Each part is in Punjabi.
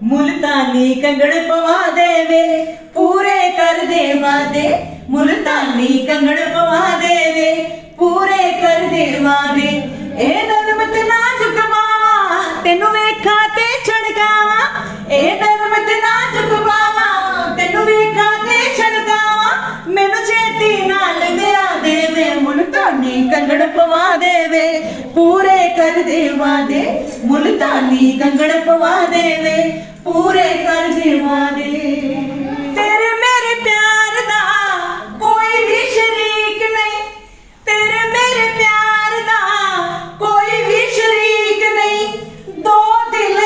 ਮੁਲਤਾਨੀ ਕੰਗੜ ਪਵਾ ਦੇਵੇ, ਪੂਰੇ ਕਰ ਦੇ ਵਾਦੇ ਮੁਲਤਾਨੀ ਕੰਗੜ ਪਵਾ ਦੇਵੇ, ਪੂਰੇ ਕਰ ਦੇ ਵਾਦੇ ਇਹ ਨਰਮਤ ਨਾ ਝੁਕਵਾਵਾ, ਤੈਨੂੰ ਵੇਖਾਂ ਤੇ ਛੜਕਾਵਾ ਇਹ ਨਰਮਤ ਨਾ ਝੁਕਵਾਵਾ, ਤੈਨੂੰ ਵੇਖਾਂ ਤੇ ਛੜਕਾਵਾ ਮੈਨੂੰ ਛੇਤੀ ਨਾਲ ਵਿਆਹ ਦੇਵੇ, ਮੁਲਤਾਨੀ ਕੰਗੜ ਪਵਾ ਦੇਵੇ, ਪੂਰੇ ਕਰ ਦੇ ਵਾਦੇ ਮੁਲਤਾਨੀ ਕੰਗੜ ਪਵਾ ਦੇਵੇ, ਪੂਰੇ ਕਰ ਦੇ ਵਾਦੇ ਤੇਰੇ ਮੇਰੇ ਪਿਆਰ ਦਾ ਕੋਈ ਵੀ ਸ਼ਰੀਕ ਨਹੀਂ। ਦੋ ਦਿਲ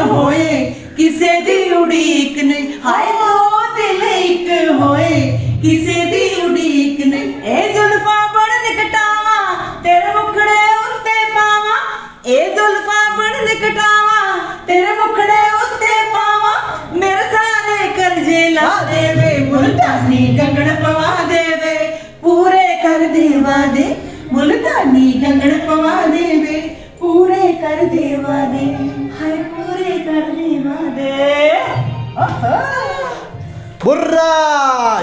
ਹੋਏ, ਕਿਸੇ ਦੀ ਉਡੀਕ ਨਹੀਂ। ਹਾਏ, ਦੋ ਦਿਲ ਇੱਕ ਹੋਏ, ਕਿਸੇ ਦੀ ਇਹ ਜ਼ੁਲਫਾਂ ਬੜਨ ਕਟਾਵਾ ਤੇਰੇ ਮੁਖੜੇ ਉੱਤੇ ਪਾਵਾ ਮੇਰੇ ਸਾਰੇ ਕਰਜ਼ੇ ਲਾ ਦੇਵੇ ਮੁਲਤਾਨੀ ਕੰਗਣ ਪਵਾ ਦੇਵੇ ਪੂਰੇ ਕਰ ਦੇ ਵਾਦੇ ਮੁਲਤਾਨੀ ਕੰਗਣ ਪਵਾ ਦੇਵੇ ਪੂਰੇ ਕਰ ਦੇ ਵਾਦੇ ਹਾਏ ਪੂਰੇ ਕਰ ਦੇ ਵਾਦੇ ਆਹਾ Burra!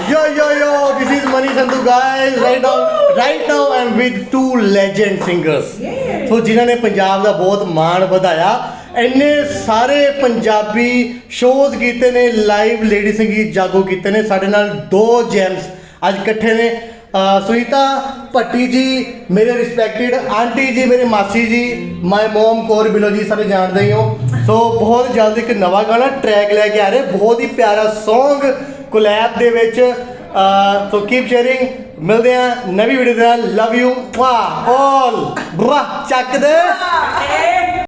Yo, yo, yo! This is Mani Sandhu, guys. Right now, right now, I'm with two legend singers. Yeah. ਸੋ ਜਿਨ੍ਹਾਂ ਨੇ ਪੰਜਾਬ ਦਾ ਬਹੁਤ ਮਾਣ ਵਧਾਇਆ, ਇੰਨੇ ਸਾਰੇ ਪੰਜਾਬੀ ਸ਼ੋਜ਼ ਕੀਤੇ ਨੇ ਲਾਈਵ ਲੇਡੀ ਸੰਗੀਤ ਜਾਗੋ ਕੀਤੇ ਨੇ, ਸਾਡੇ ਨਾਲ ਦੋ ਜੈਮਸ ਅੱਜ ਇਕੱਠੇ ਨੇ। ਸੁਨੀਤਾ ਭੱਟੀ ਜੀ, ਮੇਰੇ ਰਿਸਪੈਕਟਡ ਆਂਟੀ ਜੀ, ਮੇਰੇ ਮਾਸੀ ਜੀ ਮਾਈ ਮਮ ਕੌਰ ਬਿਲੋ ਜੀ ਸਾਰੇ ਜਾਣਦੇ ਹੀ ਹੋ। ਸੋ ਬਹੁਤ ਜਲਦ ਇੱਕ ਨਵਾਂ ਗਾਣਾ ਟਰੈਕ ਲੈ ਕੇ ਆ ਰਹੇ, ਬਹੁਤ ਹੀ ਪਿਆਰਾ Song ਕੋਲੈਬ ਦੇ ਵਿੱਚ। ਸੋ ਕੀਪ ਸ਼ੇਅਰਿੰਗ ਮਿਲਦੇ ਆ ਨਵੀਂ ਵੀਡੀਓ ਦੇ ਨਾਲ। ਲਵ ਯੂ ਵਾਹ ਆਲ ਬਰਾ ਚੱਕ ਦੇ।